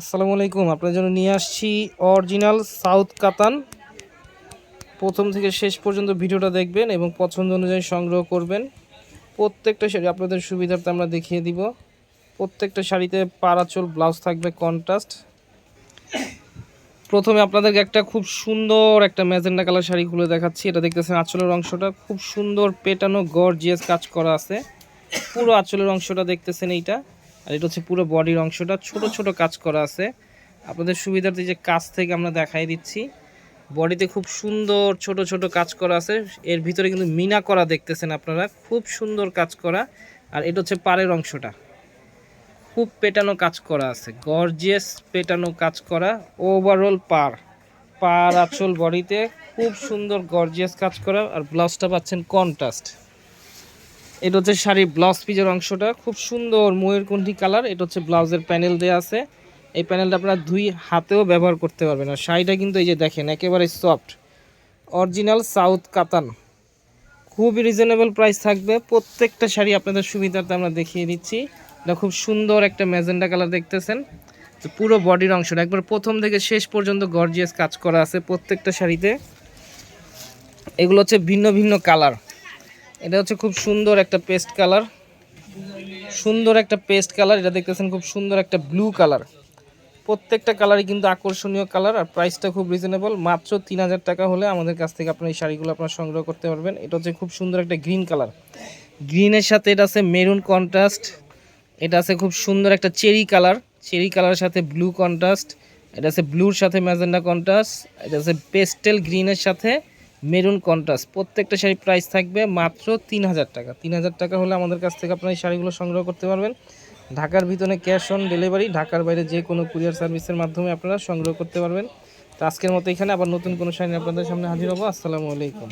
আসসালামু আলাইকুম, আপনার জন্য নিয়ে আসছি অরিজিনাল সাউথ কাতান। প্রথম থেকে শেষ পর্যন্ত ভিডিওটা দেখবেন এবং পছন্দ অনুযায়ী সংগ্রহ করবেন। প্রত্যেকটা শাড়ি আপনাদের সুবিধার্থে আমরা দেখিয়ে দিব। প্রত্যেকটা শাড়িতে পারাচল ব্লাউজ থাকবে কন্ট্রাস্ট প্রথমে আপনাদেরকে একটা খুব সুন্দর একটা ম্যাজেন্ডা কালার শাড়ি খুলে দেখাচ্ছি। এটা দেখতেছেন আঁচলের অংশটা। খুব সুন্দর পেটানো গর্জিয়াস কাজ করা আছে। পুরো আঁচলের অংশটা দেখতেছেন এইটা। আর এটা হচ্ছে পুরো বডির অংশটা, ছোট ছোট কাজ করা আছে। আপনাদের সুবিধার্থে যে কাজ থেকে আমরা দেখাই দিচ্ছি, বডিতে খুব সুন্দর ছোট ছোট কাজ করা আছে। এর ভিতরে কিন্তু মিনা করা দেখতেছেন আপনারা, খুব সুন্দর কাজ করা। আর এটা হচ্ছে পাড়ের অংশটা। খুব পেটানো কাজ করা আছে, গর্জিয়াস পেটানো কাজ করা ওভারঅল পার পার আঁচল বডিতে, খুব সুন্দর গর্জিয়াস কাজ করা, আর ব্লাউজটা পাচ্ছেন কন্ট্রাস্ট এটা হচ্ছে শাড়ির ব্লাউজ পিজের অংশটা। খুব সুন্দর ময়ূরকণ্ঠী কালার। এটা হচ্ছে ব্লাউজের প্যানেল দেওয়া আছে। এই প্যানেলটা আপনারা দুই হাতেও ব্যবহার করতে পারবেন। আর শাড়িটা কিন্তু এই যে দেখেন, একেবারে সফট অরিজিনাল সাউথ কাতান খুবই রিজনেবল প্রাইস থাকবে। প্রত্যেকটা শাড়ি আপনাদের সুবিধার্থে আমরা দেখিয়ে দিচ্ছি। এটা খুব সুন্দর একটা ম্যাজেন্ডা কালার দেখতেছেন। তো পুরো বডির অংশটা। একবার প্রথম থেকে শেষ পর্যন্ত গর্জিয়াস কাজ করা আছে প্রত্যেকটা শাড়িতে। এগুলো হচ্ছে ভিন্ন ভিন্ন কালার। এটা হচ্ছে খুব সুন্দর একটা পেস্ট কালার। সুন্দর একটা পেস্ট কালার। এটা দেখতেছেন খুব সুন্দর একটা ব্লু কালার। প্রত্যেকটা কালারই কিন্তু আকর্ষণীয় কালার আর প্রাইসটা খুব রিজনেবল মাত্র তিন হাজার টাকা হলে আমাদের কাছ থেকে আপনার এই শাড়িগুলো আপনার সংগ্রহ করতে পারবেন। এটা হচ্ছে খুব সুন্দর একটা গ্রিন কালার। গ্রিনের সাথে এটা আছে মেরুন কন্ট্রাস্ট এটা আছে খুব সুন্দর একটা চেরি কালার। চেরি কালারের সাথে ব্লু কন্ট্রাস্ট এটা আছে ব্লুর সাথে ম্যাজেন্ডা কন্ট্রাস্ট এটা আছে পেস্টেল গ্রিনের সাথে মেরুন কন্ট্রাস্ট। প্রত্যেকটা শাড়ি প্রাইস থাকবে মাত্র তিন হাজার টাকা। তিন হাজার টাকা হলে আমাদের কাছ থেকে আপনারা এই শাড়িগুলো সংগ্রহ করতে পারবেন। ঢাকার ভিতরে ক্যাশ অন ডেলিভারি ঢাকার বাইরে যে কোনো কুরিয়ার সার্ভিসের মাধ্যমে আপনারা সংগ্রহ করতে পারবেন। তো আজকের মতো এখানে আবার নতুন কোনো শাড়ি আপনাদের সামনে হাজির হব। আসসালামু আলাইকুম।